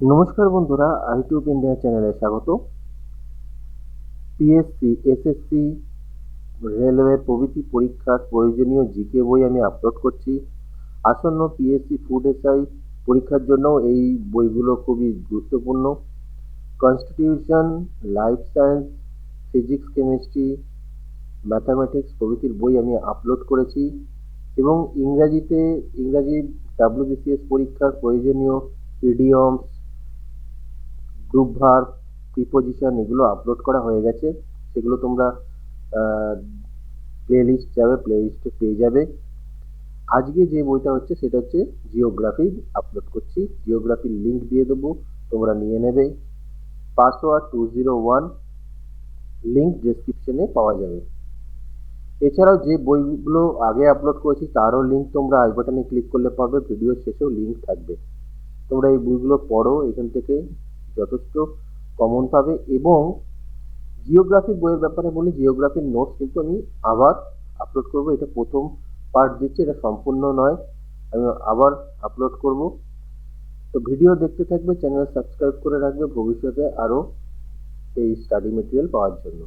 নমস্কার বন্ধুরা আইটিউব ইন্ডিয়া চ্যানেলে স্বাগত। পিএসসি এসএসসি রেলওয়ে প্রভৃতি পরীক্ষার প্রয়োজনীয় জিকে বই আমি আপলোড করছি। আসন্ন পিএসসি ফুড এসআই পরীক্ষার জন্য এই বইগুলো খুবই গুরুত্বপূর্ণ। Constitution life science physics chemistry mathematics প্রভৃতির বই আমি আপলোড করেছি এবং ইংরাজিতে, ইংরাজি ডাব্লিউবিসিএস পরীক্ষার প্রয়োজনীয় ইডিয়মস গ্রুপ ভার প্রিপোজিশন এগুলো আপলোড করা হয়ে গেছে। সেগুলো তোমরা প্লে লিস্ট যাবে প্লে লিস্টে পেয়ে যাবে। আজকে যে বইটা হচ্ছে, সেটা হচ্ছে জিওগ্রাফি আপলোড করছি। জিওগ্রাফির লিঙ্ক দিয়ে দেবো, তোমরা নিয়ে নেবে। Password two zero one link ডেসক্রিপশনে পাওয়া যাবে। এছাড়াও যে বইগুলো আগে আপলোড করেছি, তারও লিঙ্ক তোমরা আই বাটনে ক্লিক করলে পারবে ভিডিও শেষেও লিঙ্ক থাকবে। তোমরা এই বইগুলো পড়ো, এখান থেকে যথেষ্ট কমন পাবে এবং জিওগ্রাফির বইয়ের ব্যাপারে বলি জিওগ্রাফির নোটস কিন্তু আমি আবার আপলোড করব। এটা প্রথম পার্ট দিচ্ছি, এটা সম্পূর্ণ নয়, আমি আবার আপলোড করব। তো ভিডিও দেখতে থাকবে চ্যানেল সাবস্ক্রাইব করে রাখবে, ভবিষ্যতে আরও এই স্টাডি মেটেরিয়াল পাওয়ার জন্য।